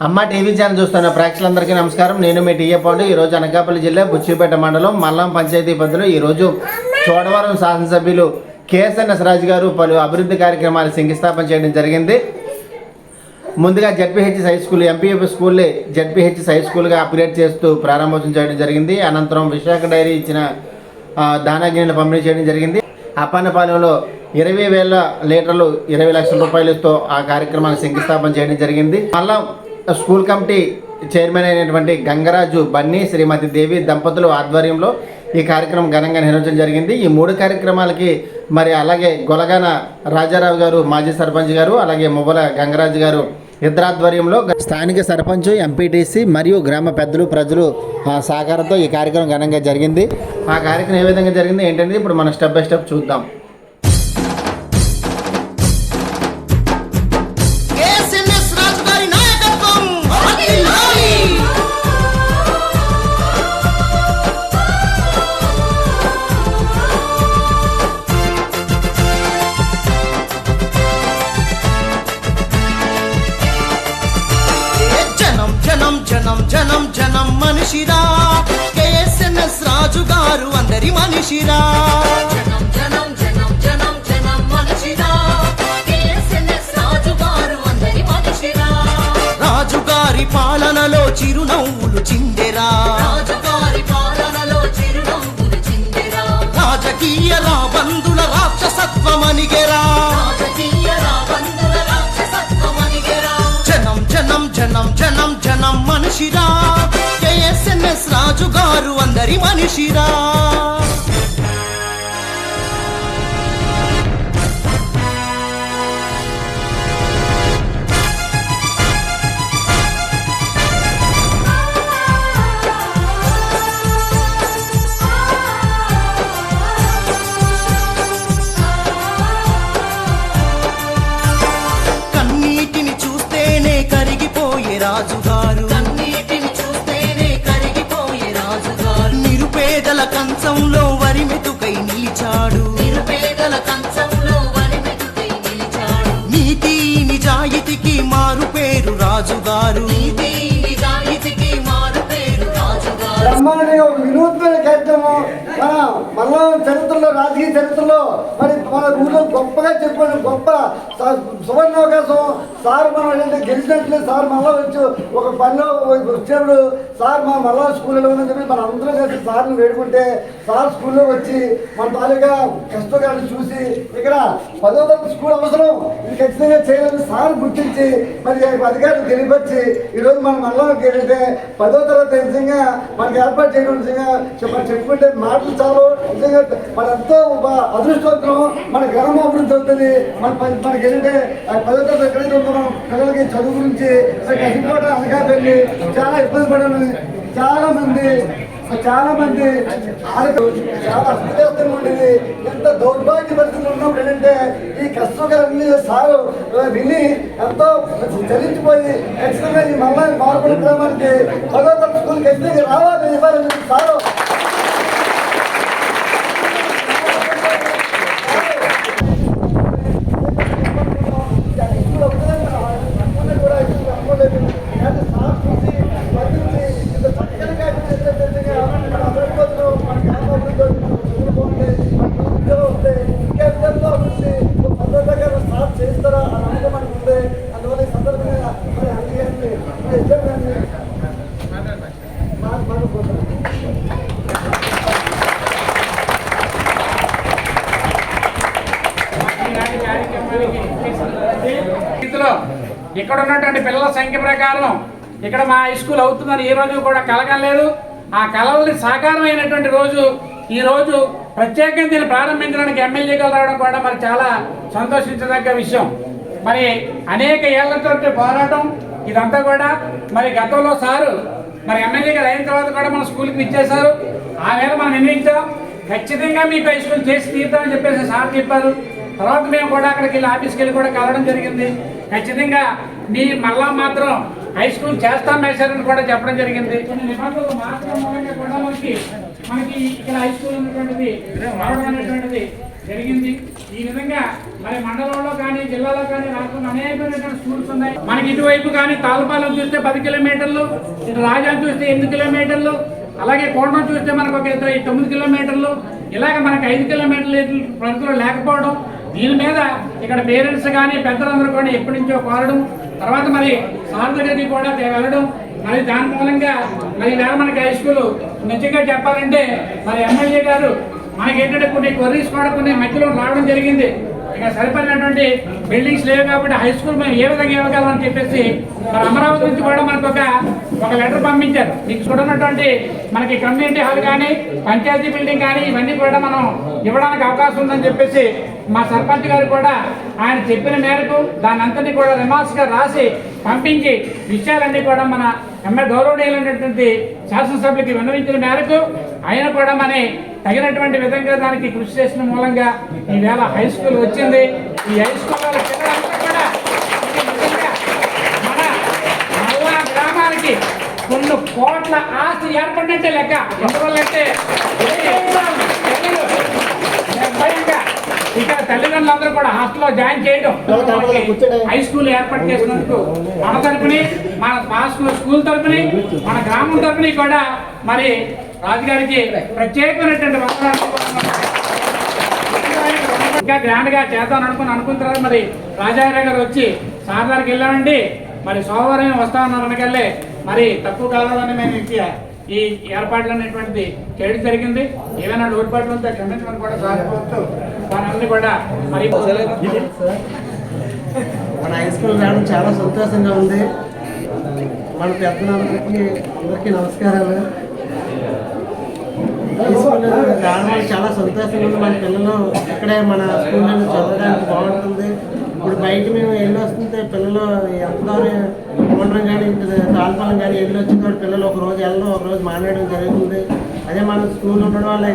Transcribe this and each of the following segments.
అమ్మ TV channel చూస్తున్న ప్రేక్షకులందరికీ నమస్కారం. నేను మీ టీఏ పాండు. ఈరోజు అనకాపల్లి జిల్లా బుచ్చిపేట మండలం మల్లం పంచాయతీ పరిధిలో ఈరోజు చోడవరం శాసనసభ్యులు కేఎస్ఎన్ఎస్ రాజు గారు పలు అభివృద్ధి కార్యక్రమాలు శంకుస్థాపన చేయడం జరిగింది. ముందుగా జడ్పీహెచ్ హై స్కూల్ ఎంపీఎఫ్ స్కూల్ని జడ్పీహెచ్ హై స్కూల్గా అప్గ్రేడ్ చేస్తూ ప్రారంభోత్సవం చేయడం జరిగింది. అనంతరం విశాఖ డైరీ ఇచ్చిన ఆ, దానాగిరిని పంపిణీ చేయడం జరిగింది. అప్పన్నపాలెంలో ఇరవై వేల లీటర్లు ఇరవై లక్షల రూపాయలతో ఆ కార్యక్రమాన్ని శంకుస్థాపన చేయడం జరిగింది. మళ్ళా స్కూల్ కమిటీ చైర్మన్ అయినటువంటి గంగరాజు బన్నీ శ్రీమతి దేవి దంపతులు ఆధ్వర్యంలో ఈ కార్యక్రమం ఘనంగా నిర్వహించడం జరిగింది. ఈ మూడు కార్యక్రమాలకి మరి అలాగే గొలగాన రాజారావు గారు మాజీ సర్పంచ్ గారు అలాగే మువ్వల గంగరాజు గారు ఇద్దరు ఆధ్వర్యంలో స్థానిక సర్పంచ్ ఎంపీటీసీ మరియు గ్రామ పెద్దలు ప్రజలు ఆ, సహకారంతో ఈ కార్యక్రమం ఘనంగా జరిగింది. ఆ కార్యక్రమం ఏ విధంగా జరిగింది ఏంటనేది ఇప్పుడు మనం స్టెప్ బై స్టెప్ చూద్దాం. అందరి మనిషిరా. రాజుగారి పాలనలో చిరునవ్వులు చిందెరా. రాజకీయ రాబందుల రాక్షసత్వమనిగెరా. జనం జనం జనం జనం జనం మనిషిరా. ఎస్ఎంఎస్ రాజు గారు అందరి మనిషిరా. రాజు కంచంలో వరిమెతుకై నిలిచాడు. నిరుపేదల కంచంలో వరిమెతుకై నిలిచాడు. నీతి నిజాయితీకి మారు పేరు రాజుగారు. నీతి నిజాయితీకి మారు పేరు రాజుగారు. బ్రహ్మాండంగా ఒక వినూత్నమైన కార్యక్రమం. మన మళ్ళా చరిత్రలో రాజకీయ చరిత్రలో మరి మన ఊళ్ళో గొప్పగా చెప్పిన గొప్ప స- సువర్ణావకాశం సార్ మనం ఏంటంటే గెలిచినట్లే సార్ మళ్ళా వచ్చి ఒక పనిలో వచ్చాడు. సార్ మా మళ్ళా స్కూల్లో ఉందని చెప్పి మన అందరం కలిసి సార్ని వేడుకుంటే సార్ స్కూల్లో వచ్చి మన తాలూకా కష్టకాలను చూసి ఇక్కడ పదో తరగతి స్కూల్ అవసరం. ఇది ఖచ్చితంగా చేయాలని సార్ గుర్తించి మరి అధికారులు తెలియపరిచి ఈరోజు మనం మళ్ళా ఏంటంటే పదో తరగతి నిజంగా మనకి ఏర్పాటు చేయడం నిజంగా మనం చెప్పుకుంటే మాటలు చాలు. నిజంగా మన ఎంతో అదృష్టవంతం మన గ్రామం అభివృద్ధి అవుతుంది. మన మనకి ఏంటంటే పదో తరగతి ఎక్కడైతే ఉందో మనం పిల్లలకి చదువు గురించి మరి కసిపోట అనకాపల్లి చాలా ఇబ్బంది పడాలి చాలా మంది చాలా మంది ఆడపిల్లలు చాలా అస్పష్టంగా ఉండేది. ఎంత దౌర్భాగ్య పరిస్థితులు ఉన్నప్పుడు ఏంటంటే ఈ కష్టకాలన్నీ సారు విని ఎంతో చలించిపోయి ఖచ్చితంగా ఈ మమ్మల్ని మార్పుల గ్రామానికి పదో తరగతి స్కూల్ ఖచ్చితంగా రావాలి. ఇవ్వాలని సారు చేస్తారా అని నమ్మకం మనకు ఉంది అందువల్ల ఈ సందర్భంగా మరి అందుకని మరి ఇద్దరు కానీ మా- మాట్లాడుకుంటున్నాను స్థితిలో ఇక్కడ ఉన్నటువంటి పిల్లల సంఖ్య ప్రకారం ఇక్కడ మా హై స్కూల్ అవుతుందని ఏ రోజు కూడా కలగలేదు ఆ కలవల్ని సాకారమైనటువంటి రోజు ఈ రోజు ప్రత్యేకంగా దీన్ని ప్రారంభించడానికి ఎమ్మెల్యేగా రావడం కూడా మరి చాలా సంతోషించదగ్గ విషయం. మరి అనేక ఏళ్ళతో పోరాటం ఇదంతా కూడా మరి గతంలో సారు మరి ఎమ్మెల్యేగా అయిన తర్వాత కూడా మన స్కూల్కి ఇచ్చేశారు. ఆ వేళ మనం నిర్ణయించాం. ఖచ్చితంగా మీకు హై స్కూల్ చేసి తీద్దామని చెప్పేసి సార్ చెప్పారు. తర్వాత మేము కూడా అక్కడికి వెళ్ళి ఆఫీస్కి వెళ్ళి కూడా కలవడం జరిగింది. ఖచ్చితంగా మీ మళ్ళా మాత్రం హై స్కూల్ చేస్తాం మేసారని కూడా చెప్పడం జరిగింది. కొన్ని నిబంధనలు మార్చడం మూలంగా కూడా మనకి మనకి ఇక్కడ హై స్కూల్ ఉన్నటువంటిది అనేటువంటిది జరిగింది. ఈ విధంగా మరి మండలంలో కానీ జిల్లాలో కానీ రాకుండా అనేకమైనటువంటి స్కూల్స్ ఉన్నాయి. మనకి ఇటువైపు కానీ తాళపాలెం చూస్తే పది కిలోమీటర్లు ఇటు చూస్తే ఎనిమిది కిలోమీటర్లు అలాగే కోటం చూస్తే మనకు ఒక తొమ్మిది కిలోమీటర్లు. ఇలాగ మనకి ఐదు కిలోమీటర్ల పరిధిలో లేకపోవడం దీని మీద ఇక్కడ పేరెంట్స్ కానీ పెద్దలందరూ కూడా ఎప్పటి నుంచో కోరడం తర్వాత మరి సార్ దగ్గరికి కూడా వెళ్ళడం మరి దాని మూలంగా మరి వేళ మనకి హై స్కూల్ నిజంగా చెప్పాలంటే మరి ఎమ్మెల్యే గారు మనకి ఏంటంటే కొన్ని కొర్రీస్ కూడా కొన్ని మధ్యలో రావడం జరిగింది. ఇక సరిపడినటువంటి బిల్డింగ్స్ లేవు కాబట్టి హై స్కూల్ మేము ఏ విధంగా ఇవ్వగలం అని చెప్పేసి మరి అమరావతి నుంచి కూడా మనకు ఒక ఒక లెటర్ పంపించారు. మీకు చూడనటువంటి మనకి కమ్యూనిటీ హాల్ కానీ పంచాయతీ బిల్డింగ్ కానీ ఇవన్నీ కూడా మనం ఇవ్వడానికి అవకాశం ఉందని చెప్పేసి మా సర్పంచ్ గారు కూడా ఆయన చెప్పిన మేరకు దాని అంతటి కూడా రిమార్క్స్గా రాసి పంపించి విషయాలన్నీ కూడా మన ఎంఏ గౌరవనీయులైనటువంటి శాసనసభ్యులకి విన్నవించిన మేరకు ఆయన కూడా మన తగినటువంటి విధంగా దానికి కృషి చేసిన మూలంగా ఈవేళ హై స్కూల్ వచ్చింది ఈ హై స్కూల్ వాళ్ళ కూడా మన గ్రామానికి కొన్ని కోట్ల ఆస్తి ఏర్పడినట్టే లెక్క ఎందువల్లంటే నిర్భయంగా ఇక్కడ తల్లిదండ్రులందరూ కూడా హాస్టల్లో జాయిన్ చేయడం. హై స్కూల్ ఏర్పాటు చేసినందుకు మన తరపుని మన స్కూల్ తరపుని మన గ్రామం తరపుని కూడా మరి రాజుగారికి ప్రత్యేకమైనటువంటి ఇంకా గ్రాండ్గా చేద్దాం అనుకుని అనుకున్న తర్వాత మరి రాజారావు గారు వచ్చి సార్ గారికి వెళ్ళామండి మరి సోమవారం వస్తామన్నారు అనగల్లే మరి తక్కువ కావాలని మేము ఇక ఈ ఏర్పాట్లు అనేటువంటిది చేయడం జరిగింది. ఏమైనా లోటుపాట్లు ఉంటే క్షమించమని కూడా సాధిపోతూ వారందరినీ కూడా మరి మన హై స్కూల్ రావడం చాలా సంతోషంగా ఉంది. మన పెద్దనాన్నకి అందరికీ నమస్కారాలు. హై స్కూల్ రావడం చాలా సంతోషంగా ఉంది. మన పిల్లలు ఇక్కడే మన స్కూల్లో చదవడానికి బాగుంటుంది. ఇప్పుడు బయట మేము వెళ్ళి వస్తుంటే పిల్లలు ఎంత ఉండడం కానీ తాల్పాలం కానీ వెళ్ళి వచ్చిన పిల్లలు ఒక రోజు వెళ్ళడం ఒక రోజు మానేయడం జరుగుతుంది. అదే మన స్కూల్ ఉండడం వల్ల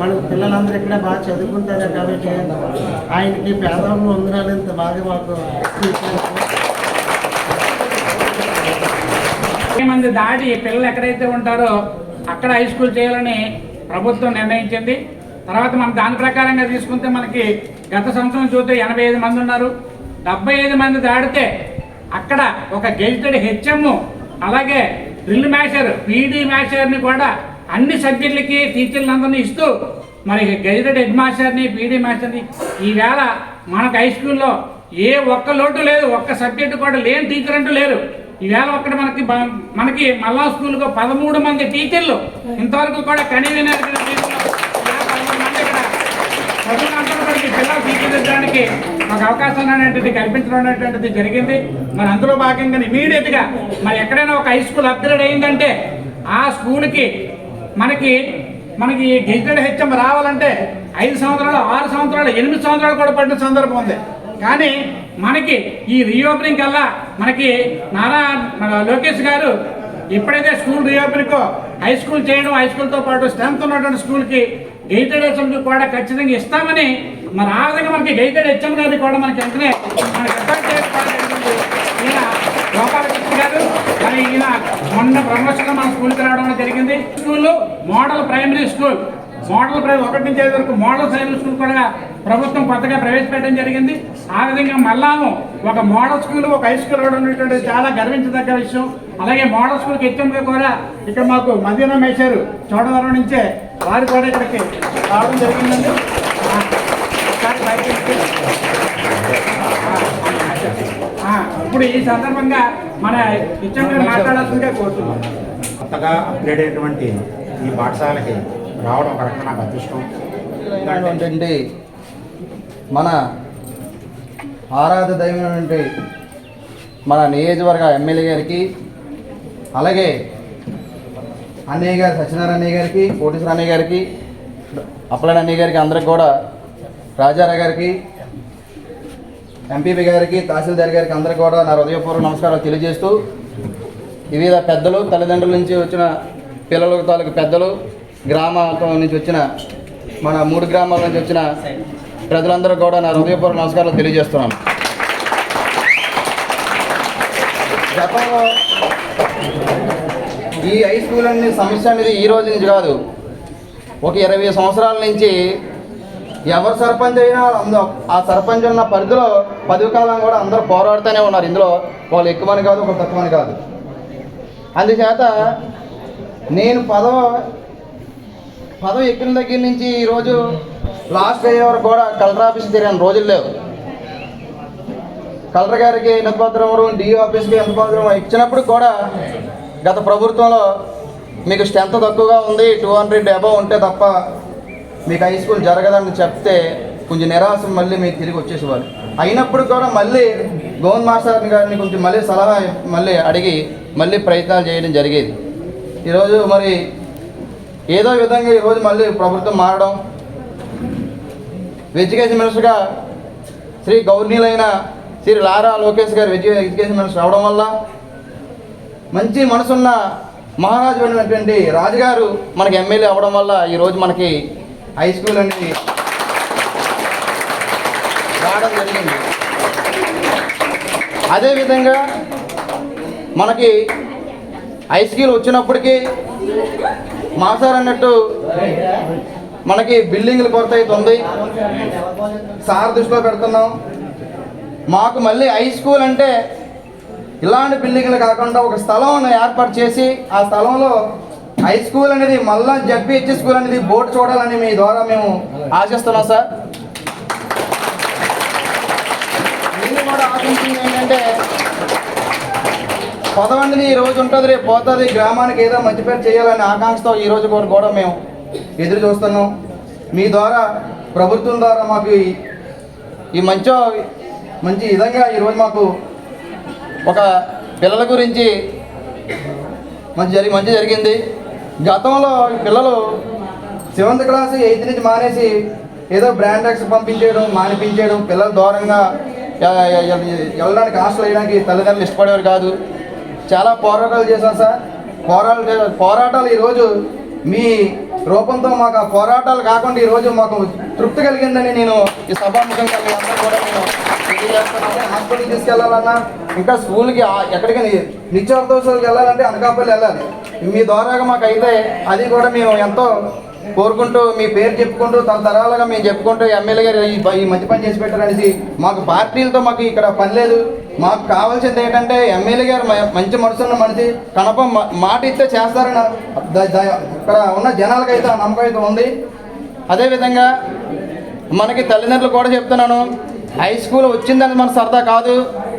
మన పిల్లలందరూ ఇక్కడ బాగా చదువుకుంటారు కాబట్టి ఆయనకి పేదవాళ్ళు వందనాలు ఇంత బాగా మాకు మంది దాటి పిల్లలు ఎక్కడైతే ఉంటారో అక్కడ హై స్కూల్ చేయాలని ప్రభుత్వం నిర్ణయించింది. తర్వాత మనం దాని ప్రకారంగా తీసుకుంటే మనకి గత సంవత్సరం చూస్తే ఎనభై ఐదు మంది ఉన్నారు. డెబ్బై ఐదు మంది దాడితే అక్కడ ఒక గెజిటెడ్ హెచ్ఎం అలాగే డ్రిల్ మ్యాషర్ పీడీ మ్యాషర్ని కూడా అన్ని సబ్జెక్టులకి టీచర్లందరినీ ఇస్తూ మరి గెజిటెడ్ హెడ్ మాస్టర్ని పీడీ మాస్టర్ని ఈవేళ మనకు హై స్కూల్లో ఏ ఒక్క లోటు లేదు. ఒక్క సబ్జెక్టు కూడా లేని టీచర్ అంటూ లేరు. ఈవేళ ఒక్కటి మనకి మనకి మల్లా స్కూల్కు పదమూడు మంది టీచర్లు. ఇంతవరకు కూడా కనీవిన చదువులందరికీ పిల్లలు స్వీకరించడానికి మాకు అవకాశం అనేటువంటిది కల్పించడం అనేటువంటిది జరిగింది. మరి అందులో భాగంగా ఇమీడియట్గా మరి ఎక్కడైనా ఒక హై స్కూల్ అప్గ్రేడ్ అయిందంటే ఆ స్కూల్కి మనకి మనకి గెజిటెడ్ హెచ్ఎం రావాలంటే ఐదు సంవత్సరాలు ఆరు సంవత్సరాలు ఎనిమిది సంవత్సరాలు కూడా పడిన సందర్భం ఉంది. కానీ మనకి ఈ రీఓపెనింగ్ కల్లా మనకి నారా మన లోకేష్ గారు ఎప్పుడైతే స్కూల్ రీఓపెనింగ్ హై స్కూల్ చేయడం హై స్కూల్తో పాటు స్ట్రెంత్ ఉన్నటువంటి స్కూల్కి గెయిటెడ్ హెచ్ఎం కూడా ఖచ్చితంగా ఇస్తామని మరి ఆ విధంగా మనకి గెయిటెడ్ హెచ్ఎం గారిని కూడా మనకి వెంటనే మనకి అర్థం చేసుకోవడం ఈయన గోపాలకృష్ణ గారు మరి ఈయన మొన్న ప్రమోషన్ మన స్కూల్కి రావడం జరిగింది. School model primary school model primary ఒకటి నుంచి ఐదు వరకు మోడల్ ప్రైమరీ స్కూల్ కూడా ప్రభుత్వం కొత్తగా ప్రవేశపెట్టడం జరిగింది. ఆ విధంగా మళ్ళాము ఒక మోడల్ స్కూల్ ఒక హై స్కూల్ అవడం అనేటువంటిది చాలా గర్వించదగ్గ విషయం. అలాగే మోడల్ స్కూల్కి హెచ్ఎంగా కూడా ఇక్కడ మాకు మదీనా మేషారు చోడవరం నుంచే వారు కూడా ఇక్కడికి రావడం జరిగిందండి. ఇప్పుడు ఈ సందర్భంగా మన హెచ్ఎం గారు మాట్లాడాల్సిందిగా కోరుతున్నాం. కొత్తగా అప్గ్రేడ్ అయినటువంటి ఈ పాఠశాలకి రావడం ఒక రకంగా నాకు అదృష్టం. ఏంటంటే మన ఆరాధ దైవమైనటువంటి మన నియోజకవర్గ ఎమ్మెల్యే గారికి అలాగే అన్నయ్య గారు సత్యనారాయణ అన్నయ్య గారికి కోటేశ్వర అన్నయ్య గారికి అప్పలనాయుడు అన్నయ్య గారికి అందరికి కూడా రాజారావు గారికి ఎంపీపీ గారికి తహసీల్దార్ గారికి అందరు కూడా నా హృదయపూర్వక నమస్కారాలు తెలియజేస్తూ వివిధ పెద్దలు తల్లిదండ్రుల నుంచి వచ్చిన పిల్లల తాలూకు పెద్దలు గ్రామాల నుంచి వచ్చిన మన మూడు గ్రామాల నుంచి వచ్చిన ప్రజలందరూ కూడా నా హృదయపూర్వక నమస్కారాలు తెలియజేస్తున్నాను గతంలో ఈ హై స్కూల్ అనే సమస్య అనేది ఈ రోజు నుంచి కాదు. ఒక ఇరవై సంవత్సరాల నుంచి ఎవరు సర్పంచ్ అయినా అందు- ఆ సర్పంచ్ ఉన్న పరిధిలో పదవి కాలం కూడా అందరూ పోరాడుతూనే ఉన్నారు. ఇందులో వాళ్ళు ఎక్కువని కాదు ఒక తక్కువని కాదు. అందుచేత నేను పదవ పదవి ఎక్కిన దగ్గర నుంచి ఈరోజు లాస్ట్ అయ్యే వరకు కూడా కలెక్టర్ ఆఫీస్ తిరిగిన రోజులు లేవు. కలెక్టర్ గారికి ఎంతపత్రం డిఓ ఆఫీస్కి ఎంతపత్రం ఇచ్చినప్పుడు కూడా గత ప్రభుత్వంలో మీకు స్ట్రెంత్ తక్కువగా ఉంది టూ హండ్రెడ్ అబవ్ ఉంటే తప్ప మీకు హై స్కూల్ జరగదని చెప్తే కొంచెం నిరాశ మళ్ళీ మీకు తిరిగి వచ్చేసేవారు అయినప్పుడు కూడా మళ్ళీ గౌన్ మాస్టర్ గారిని కొంచెం మళ్ళీ సలహా మళ్ళీ అడిగి మళ్ళీ ప్రయత్నాలు చేయడం జరిగేది. ఈరోజు మరి ఏదో విధంగా ఈరోజు మళ్ళీ ప్రభుత్వం మారడం ఎడ్యుకేషన్ మినిస్టర్గా శ్రీ గౌర్నీలైన శ్రీ లారా లోకేష్ గారు ఎడ్యుకేషన్ మినిస్టర్ అవడం వల్ల మంచి మనసున్న మహారాజు అయినటువంటి రాజుగారు మనకి ఎమ్మెల్యే అవ్వడం వల్ల ఈరోజు మనకి హై స్కూల్ అనేది రావడం జరిగింది. అదేవిధంగా మనకి హై స్కూల్ వచ్చినప్పటికీ మా సార్ అన్నట్టు మనకి బిల్డింగ్ల కొరత అవుతుంది సార్ దృష్టిలో పెడుతున్నాం. మాకు మళ్ళీ హై స్కూల్ అంటే ఇలాంటి బిల్డింగ్లు కాకుండా ఒక స్థలం ఏర్పాటు చేసి ఆ స్థలంలో హై స్కూల్ అనేది మళ్ళా జడ్పిహెచ్ స్కూల్ అనేది బోర్డు చూడాలని మీ ద్వారా మేము ఆశిస్తున్నాం సార్. నేను కూడా ఆశించింది ఏంటంటే పదవండిది ఈ రోజు ఉంటుంది రేపు పోతుంది గ్రామానికి ఏదో మంచి పేరు చేయాలనే ఆకాంక్షతో ఈ రోజు కూడా కూడా మేము ఎదురు చూస్తున్నాం. మీ ద్వారా ప్రభుత్వం ద్వారా మాకు ఈ- ఈ మంచో మంచి విధంగా ఈరోజు మాకు ఒక పిల్లల గురించి మంచి జరిగి మంచి జరిగింది. గతంలో పిల్లలు సెవెంత్ క్లాస్ ఎయిత్ నుంచి మానేసి ఏదో బ్రాండ్ ఎక్స్ పంపించేయడం మానిపించేయడం పిల్లలు దూరంగా వెళ్ళడానికి హాస్టల్ వేయడానికి తల్లిదండ్రులు ఇష్టపడేవారు కాదు. చాలా పోరాటాలు చేశాం సార్. పోరాటాలు పోరాటాలు ఈరోజు మీ రూపంతో మాకు ఆ పోరాటాలు కాకుండా ఈరోజు మాకు తృప్తి కలిగిందని నేను ఈ సభాముఖంగా మీ అందరూ కూడా నేను హాస్పిటల్కి తీసుకెళ్ళాలన్నా ఇంకా స్కూల్కి ఎక్కడికైనా నిత్యావసరాలకు వెళ్ళాలంటే అనకాపల్లి వెళ్ళాలి. మీ ద్వారాగా మాకు అయితే అది కూడా మేము ఎంతో కోరుకుంటూ మీ పేరు చెప్పుకుంటూ తరతరాలుగా మేము చెప్పుకుంటూ ఎమ్మెల్యే గారు ఈ మంచి పని చేసి పెట్టారనేసి మాకు పార్టీలతో మాకు ఇక్కడ పని లేదు. మాకు కావాల్సింది ఏంటంటే ఎమ్మెల్యే గారు మ- మంచి మనసున్న మనిషి కనప మాట ఇస్తే చేస్తారని ఇక్కడ ఉన్న జనాలకైతే ఆ నమ్మకం అయితే ఉంది. అదేవిధంగా మనకి తల్లిదండ్రులు కూడా చెప్తున్నాను హై స్కూల్ వచ్చిందని మన సరదా కాదు.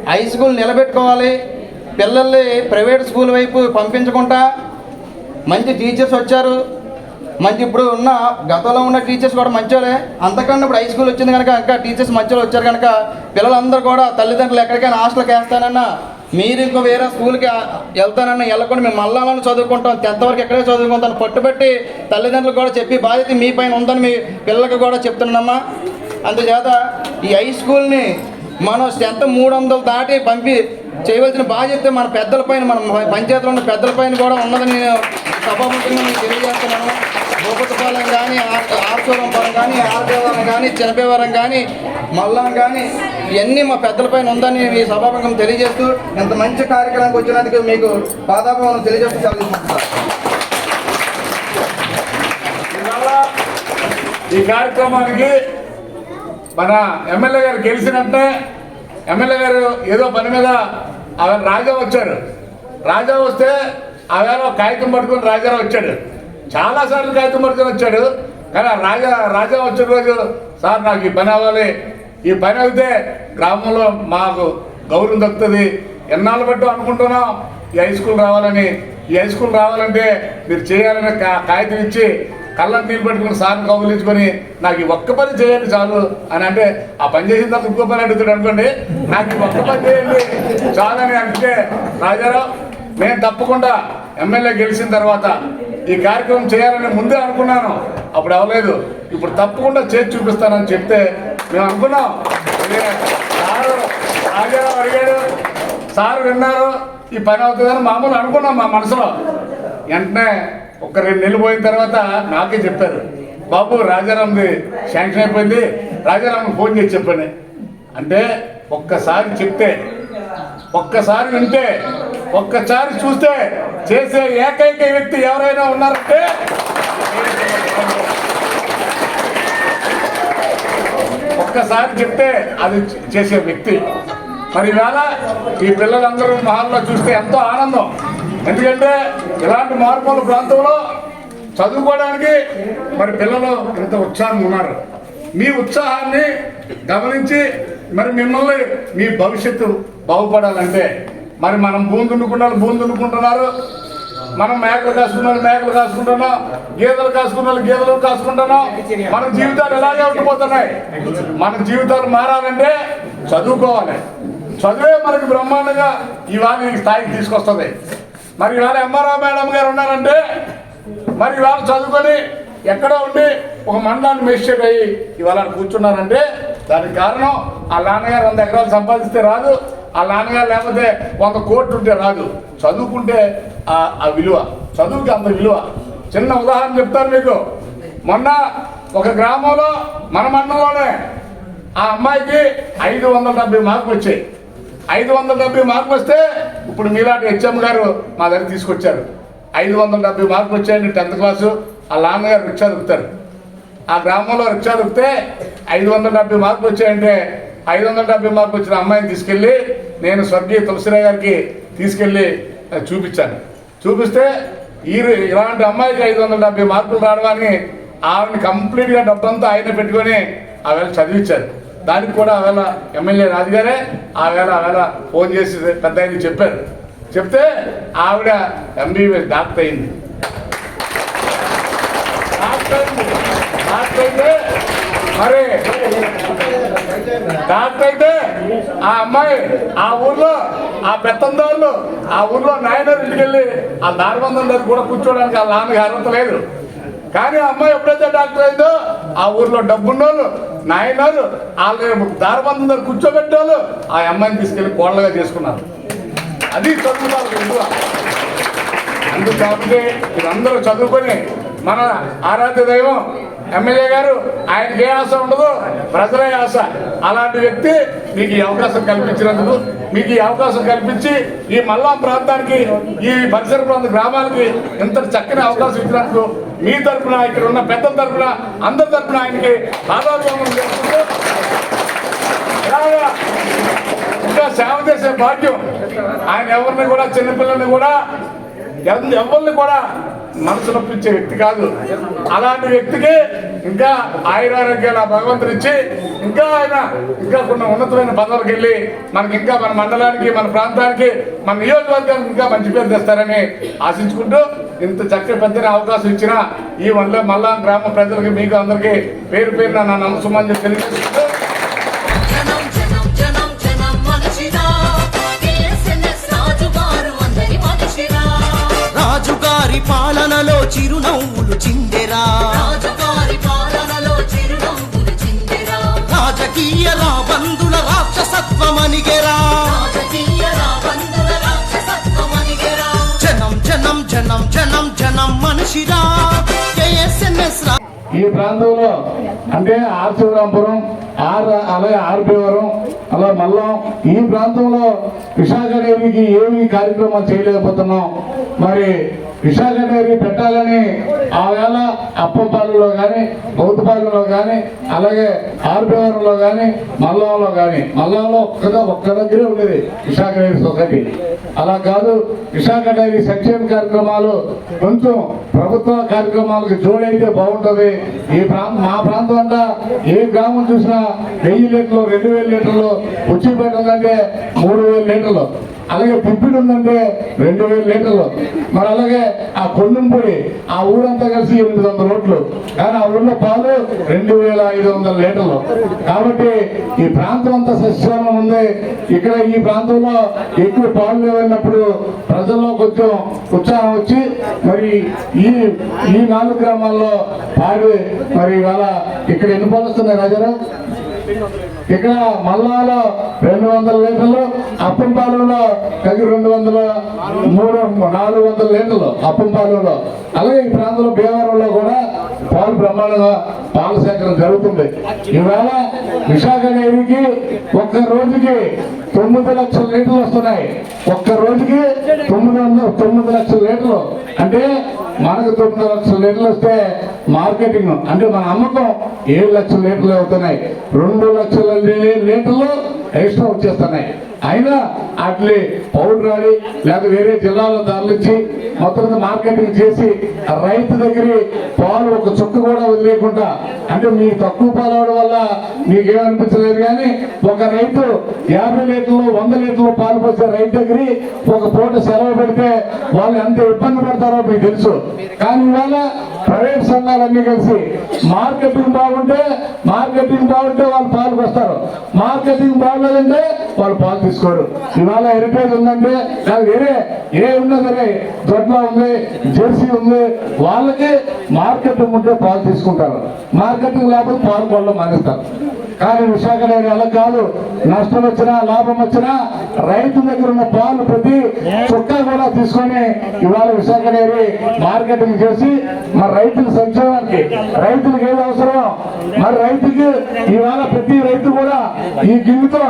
హై స్కూల్ నిలబెట్టుకోవాలి. పిల్లల్ని ప్రైవేట్ స్కూల్ వైపు పంపించకుండా మంచి టీచర్స్ వచ్చారు. మంచి ఇప్పుడు ఉన్న గతంలో ఉన్న టీచర్స్ కూడా మంచోలే అంతకన్నా ఇప్పుడు హై స్కూల్ వచ్చింది కనుక ఇంకా టీచర్స్ మంచోళ్ళు వచ్చారు కనుక పిల్లలందరూ కూడా తల్లిదండ్రులు ఎక్కడికైనా హాస్టల్కి వేస్తానన్నా మీరు ఇంకో వేరే స్కూల్కి వెళ్తానన్నా వెళ్ళకుండా మేము మళ్ళాలను చదువుకుంటాం టెన్త్ వరకు ఎక్కడే చదువుకుంటాం పట్టుబట్టి తల్లిదండ్రులు కూడా చెప్పి బాధ్యత మీ పైన ఉందని మీ పిల్లలకు కూడా చెప్తున్నానమ్మా. అందుచేత ఈ హై స్కూల్ని మనం స్ట్రెంత్ మూడు వందలు దాటి పంపి చేయవలసిన బాధ్యత మన పెద్దల పైన మన పంచాయతీలో ఉన్న పెద్దల పైన కూడా ఉన్నదని నేను సభాముఖంగా మీకు తెలియజేస్తున్నాను. భూపతిపాలెం కానీ ఆర్చూరంపురం కానీ ఆర్దేవరం కానీ చినపేవరం కానీ మల్లం కానీ ఇవన్నీ మా పెద్దల పైన ఉందని మీ సభాముఖం తెలియజేస్తూ ఇంత మంచి కార్యక్రమానికి వచ్చినందుకు మీకు పాదాభావం తెలియజేస్తూ చదువుకుంటున్నాను ఈ కార్యక్రమానికి మన ఎమ్మెల్యే గారు గెలిచినట్టే ఎమ్మెల్యే గారు ఏదో పని మీద రాజా వచ్చారు. రాజా వస్తే అవేమో కాగితం పట్టుకొని రాజా వచ్చాడు. చాలా సార్లు కాగితం పట్టుకొని వచ్చాడు. కానీ రాజా రాజా వచ్చిన రోజు సార్ నాకు ఈ పని అవ్వాలి. ఈ పని అయితే గ్రామంలో మాకు గౌరవం దక్కుతుంది. ఎన్నాళ్ళు బట్టి అనుకుంటున్నాం? ఈ హై స్కూల్ రావాలని. ఈ హై స్కూల్ రావాలంటే మీరు చేయాలని కా- కాగితం ఇచ్చి కళ్ళని నీళ్ళు పెట్టుకుని సార్ని కౌగులించుకొని నాకు ఈ ఒక్క పని చేయండి చాలు అని అంటే ఆ పని చేసిన తర్వాత ఇంకో పని అడుగుతాడు అనుకోండి. నాకు ఈ ఒక్క పని చేయండి చాలు అని అంటే రాజారావు నేను తప్పకుండా ఎమ్మెల్యే గెలిచిన తర్వాత ఈ కార్యక్రమం చేయాలని ముందే అనుకున్నాను. అప్పుడు అవ్వలేదు ఇప్పుడు తప్పకుండా చేసి చూపిస్తానని చెప్తే మేము అనుకున్నాం. అదే సారు రాజారావు అడిగాడు. సారు విన్నారు. ఈ పని అవుతుందని మామూలు అనుకున్నాం మా మనసులో. వెంటనే ఒక రెండు నెలలు పోయిన తర్వాత నాకే చెప్పారు. బాబు రాజారాంది శాంక్షన్ అయిపోయింది. రాజారాం ఫోన్ చేసి చెప్పండి. అంటే ఒక్కసారి చెప్తే ఒక్కసారి వింటే ఒక్కసారి చూస్తే చేసే ఏకైక వ్యక్తి ఎవరైనా ఉన్నారంటే ఒక్కసారి చెప్తే అది చేసే వ్యక్తి. మరి ఈవేళ ఈ పిల్లలందరూ మహల్లో చూస్తే ఎంతో ఆనందం. ఎందుకంటే ఇలాంటి మార్పుల ప్రాంతంలో చదువుకోవడానికి మరి పిల్లలు ఎంత ఉత్సాహంగా ఉన్నారు. మీ ఉత్సాహాన్ని గమనించి మరి మిమ్మల్ని మీ భవిష్యత్తు బాగుపడాలంటే మరి మనం భూమి దున్నుకున్నారు భూమి దున్నుకుంటున్నారు మనం మేకలు కాసుకున్నారు మేకలు కాసుకుంటున్నాం. గేదెలు కాసుకున్నారు గేదెలు కాసుకుంటున్నాం. మన జీవితాలు ఎలాగే ఉండిపోతున్నాయి? మన జీవితాలు మారాలంటే చదువుకోవాలి. చదువే మనకి బ్రహ్మాండంగా ఇవాళ ఈ స్థాయికి తీసుకొస్తుంది. మరి ఇవాళ ఎంఆర్ఆర్ మేడం గారు ఉన్నారంటే మరి ఇవాళ చదువుకొని ఎక్కడో ఉండి ఒక మండలాన్ని మేజిస్ట్రేట్ అయ్యి ఇవాళ ఆడ కూర్చున్నారంటే దానికి కారణం ఆ నాన్నగారు వంద ఎకరాలు సంపాదిస్తే రాదు. ఆ నాన్నగారు లేకపోతే వంద కోట్లు ఉంటే రాదు. చదువుకుంటే ఆ విలువ. చదువుకి అంత విలువ. చిన్న ఉదాహరణ చెప్తాను మీకు. మొన్న ఒక గ్రామంలో మన మండలంలోనే ఆ అమ్మాయికి ఐదు వందల డెబ్బై మార్కులు వచ్చాయి. ఐదు వందల డెబ్బై మార్కులు వస్తే ఇప్పుడు మీలాంటి హెచ్ఎం గారు మా దగ్గర తీసుకొచ్చారు. ఐదు వందల డెబ్బై మార్కులు వచ్చాయండి టెన్త్ క్లాసు ఆ నాన్నగారు రిక్షా దొరుకుతారు. ఆ గ్రామంలో రిక్షా దొరికితే ఐదు వందల డెబ్బై మార్కులు వచ్చాయంటే ఐదు వందల డెబ్బై మార్కులు వచ్చిన అమ్మాయిని తీసుకెళ్ళి నేను స్వర్గీయ తులసిరావు గారికి తీసుకెళ్ళి చూపించాను. చూపిస్తే ఈ ఇలాంటి అమ్మాయికి ఐదు వందల డెబ్బై మార్కులు రావడాన్ని ఆవిడని కంప్లీట్గా డబ్బంతా ఆయన పెట్టుకొని ఆవేళ చదివించారు దానికి కూడా ఆవేళ ఎమ్మెల్యే రాజుగారే ఆవేళ ఆవేళ ఫోన్ చేసి పెద్ద ఆయనకి చెప్పారు. చెప్తే ఆవిడ ఎంబీబీఎస్ డాక్టర్ అయింది. డాక్టర్ డాక్టర్ అయితే మరి డాక్టర్ అయితే ఆ అమ్మాయి ఆ ఊర్లో ఆ పెత్తందారులు ఆ ఊర్లో నాయనర్ ఇంటికి వెళ్ళి ఆ దారిబంధం దగ్గర కూడా కూర్చోడానికి ఆ నాన్నకి అర్హత లేదు. కానీ ఆ అమ్మాయి ఎప్పుడైతే డాక్టర్ అయిందో ఆ ఊర్లో డబ్బున్నోళ్ళు నాయనారు వాళ్ళు దారిబంధం దగ్గర కూర్చోబెట్టేవాళ్ళు ఆ అమ్మాయిని తీసుకెళ్ళి కోళ్ళగా చేసుకున్నారు. అది చదువుతారు విలువ అందుకు కాబట్టి చదువుకొని మన ఆరాధ్య దైవం ఎమ్మెల్యే గారు ఆయనకి ఏ ఆశ ఉండదు ప్రజలే ఆశ. అలాంటి వ్యక్తి మీకు ఈ అవకాశం కల్పించినందుకు మీకు ఈ అవకాశం కల్పించి ఈ మల్లాం ప్రాంతానికి ఈ పరిసర ప్రాంత గ్రామాలకి ఇంత చక్కని అవకాశం ఇచ్చినందుకు మీ తరపున ఇక్కడ ఉన్న పెద్దల తరపున అందరి తరపున ఆయనకి ఆధారభంగం చేసుకుంటూ ఇంకా సేవ చేసే భాగ్యం ఆయన ఎవరిని కూడా చిన్నపిల్లల్ని కూడా ఎవరిని కూడా మనసు నొప్పించే వ్యక్తి కాదు. అలాంటి వ్యక్తికి ఇంకా ఆయురారోగ్యాలు ఆ భగవంతుడు ఇచ్చి ఇంకా ఆయన ఇంకా కొన్ని ఉన్నతమైన పదవులకు వెళ్ళి మనకి ఇంకా మన మండలానికి మన ప్రాంతానికి మన నియోజకవర్గానికి ఇంకా మంచి పేరు తెస్తారని ఆశించుకుంటూ ఇంత చక్కటి పెద్దని అవకాశం ఇచ్చిన ఈ వల్ల మల్లా గ్రామ ప్రజలకి మీకు అందరికీ పేరు పేరున నా నమస్సుమని తెలియజేసుకుంటూ పాలనలో చిరునవ్వులు చిందెరా. రాజుగారి పాలనలో చిరునవ్వులు చిందెరా. రాజకీయ రాబందుల రాక్షసత్వమనిగెరా రాజకీయ రాబందుల రాక్షసత్వమనిగెరా జనం జనం జనం జనం జనం మనిషిరా. కేఎస్ఎన్ఎస్ రా. ఈ ప్రాంతంలో అంటే ఆర్ శివరాంపురం ఆర్ అలాగే ఆర్పివరం అలా మల్లం. ఈ ప్రాంతంలో విశాఖ డైరీకి ఏమి కార్యక్రమాలు చేయలేకపోతున్నాం. మరి విశాఖ డైరీ పెట్టాలని ఆ వేళ అప్పంపాలెంలో కానీ బౌద్ధపాలెంలో కానీ అలాగే ఆర్భవరంలో కానీ మల్లంలో కానీ మల్లంలో ఒక్కగా ఒక్క దగ్గరే ఉండేది విశాఖ డైరీ సొసైటీ. అలా కాదు విశాఖ డైరీ సంక్షేమ కార్యక్రమాలు కొంచెం ప్రభుత్వ కార్యక్రమాలకు జోడైతే బాగుంటుంది. ఈ ప్రాంతం మా ప్రాంతం అంతా ఏ గ్రామం చూసినా వెయ్యి లీటర్లు రెండు వేల లీటర్లు ఉచ్చిపేట మూడు వేల లీటర్లు. అలాగే పిప్పిడి ఉందంటే రెండు వేల లీటర్లు. మరి అలాగే ఆ కొండంపొడి ఆ ఊరంతా కలిసి ఎనిమిది వందల రోడ్లు కానీ ఆ ఊళ్ళో పాలు రెండు వేల ఐదు వందల లీటర్లు. కాబట్టి ఈ ప్రాంతం అంతా సస్యశ్యామం ఉంది. ఇక్కడ ఈ ప్రాంతంలో ఎక్కువ పాలు లేవన్నప్పుడు ప్రజల్లో కొంచెం ఉత్సాహం వచ్చి మరి ఈ ఈ నాలుగు గ్రామాల్లో పాడి మరి ఇవాళ ఇక్కడ ఎన్ని పాలు వస్తున్నాయి రాజారా ఇక్కడ మల్లాలో రెండు వందల లీటర్లు అప్పంపాలెంలో కలిగి రెండు వందల మూడు నాలుగు వందల లీటర్లు అప్పంపాలెంలో. అలాగే ఈ ప్రాంతంలో భీమవరంలో కూడా పాలు బ్రహ్మాండంగా పాల సేకరణ జరుగుతుంది. ఇవాళ విశాఖ డైరీకి ఒక్క రోజుకి తొమ్మిది లక్షల లీటర్లు వస్తున్నాయి. ఒక్క రోజుకి తొమ్మిది వందల తొమ్మిది లక్షల లీటర్లు. అంటే మనకు తొమ్మిది లక్షల లీటర్లు వస్తే మార్కెటింగ్ అంటే మన అమ్మకం ఏడు లక్షల లీటర్లు అవుతున్నాయి. రెండు లక్షల లీటర్లు ఎక్స్ట్రా వచ్చేస్తున్నాయి. అయినా అట్లే పౌడర్ ఆడి లేదా వేరే జిల్లాలో తరలించి మొత్తం మార్కెటింగ్ చేసి ఆ రైతు దగ్గర పాలు ఒక చుక్క కూడా వదిలేకుండా అంటే మీ తక్కువ పాలు అవడం వల్ల మీకేమనిపించలేదు కానీ ఒక రైతు యాభై లీటర్లు వంద లీటర్లు పాలు పోసే రైతు దగ్గర ఒక పూట సెలవు పెడితే వాళ్ళు ఎంత ఇబ్బంది పడతారో మీకు తెలుసు. కానీ ఇవాళ ప్రైవేట్ సంఘాలన్నీ కలిసి మార్కెటింగ్ బాగుంటే మార్కెటింగ్ బాగుంటే వాళ్ళు పాలు వస్తారు మార్కెటింగ్ బాగలేదంటే వాళ్ళు పాలు తీసుకోరు. ఇవాళ హెరిటేజ్ ఉందంటే వేరే ఏ ఉన్నా సరే ఉంది జెర్సీ ఉంది వాళ్ళకి మార్కెటింగ్ ఉంటే పాలు తీసుకుంటారు. మార్కెటింగ్ లేకపోతే పాలు కొనడం మానేస్తారు. కానీ విశాఖ డైరీ అలా కాదు నష్టం వచ్చినా లాభం వచ్చినా రైతు దగ్గర ఉన్న పాలు ప్రతి చుక్క కూడా తీసుకొని ఇవాళ విశాఖ డైరీ మార్కెటింగ్ చేసి మరి రైతుల సంక్షేమానికి రైతులకు ఏది అవసరం మరి రైతుకి ఇవాళ ప్రతి రైతు కూడా ఈ గిన్నెతో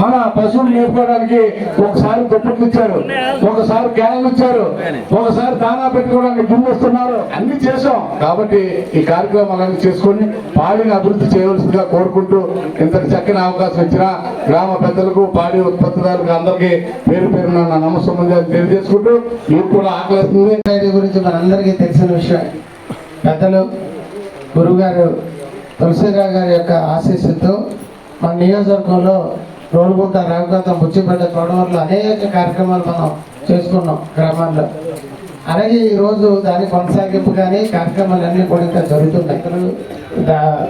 మన పశువులు మేపుకోవడానికి ఒకసారి దుప్పట్లు ఇచ్చారు ఒకసారి క్యాన్లు ఇచ్చారు ఒకసారి దానా పెట్టుకోవడానికి గిన్నె ఇస్తున్నారు అన్ని చేసాం కాబట్టి ఈ కార్యక్రమాలన్నీ చేసుకొని పాడిని అభివృద్ధి చేయవలసిందిగా కోరుకుంటూ ఇంతటి చక్కని అవకాశం ఇచ్చిన గ్రామ పెద్దలకు పాడి ఉత్పత్తిదారులకు అందరికీ పేరు పేరున నా నమస్కారం తెలియజేసుకుంటూ మీకు కూడా ఆకలిస్తుంది. గురించి మనందరికీ తెలిసిన విషయం. పెద్దలు గురుగారు తులసిరావు గారి యొక్క ఆశీస్సుతో మన నియోజకవర్గంలో రోలుగుంట రామకాంతం బుచ్చిపేట తోడవరంలో అనేక కార్యక్రమాలు మనం చేసుకున్నాం గ్రామాల్లో. అలాగే ఈరోజు దాని కొనసాగింపు కానీ కార్యక్రమాలన్నీ కూడా ఇంకా జరుగుతున్నాయి.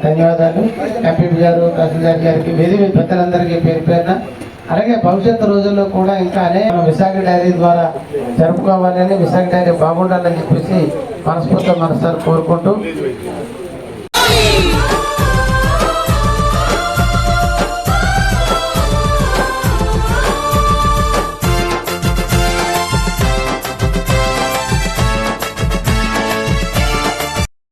ధన్యవాదాలు. ఎంపీపీ గారు తహసీల్దార్ గారికి వేదిక పెద్దలందరికీ పేరు పేరున. అలాగే భవిష్యత్తు రోజుల్లో కూడా ఇంకా అనేక విశాఖ డైరీ ద్వారా జరుపుకోవాలని విశాఖ డైరీ బాగుండాలని చెప్పేసి మనస్ఫూర్తి మనసారి కోరుకుంటూ